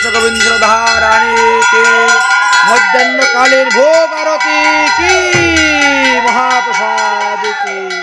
কৃষ্ণ গোবিন্দ ধারানীকে মধ্যাহ্নকালের ভোগ আরতি কি? মহাপ্রসাদ কি?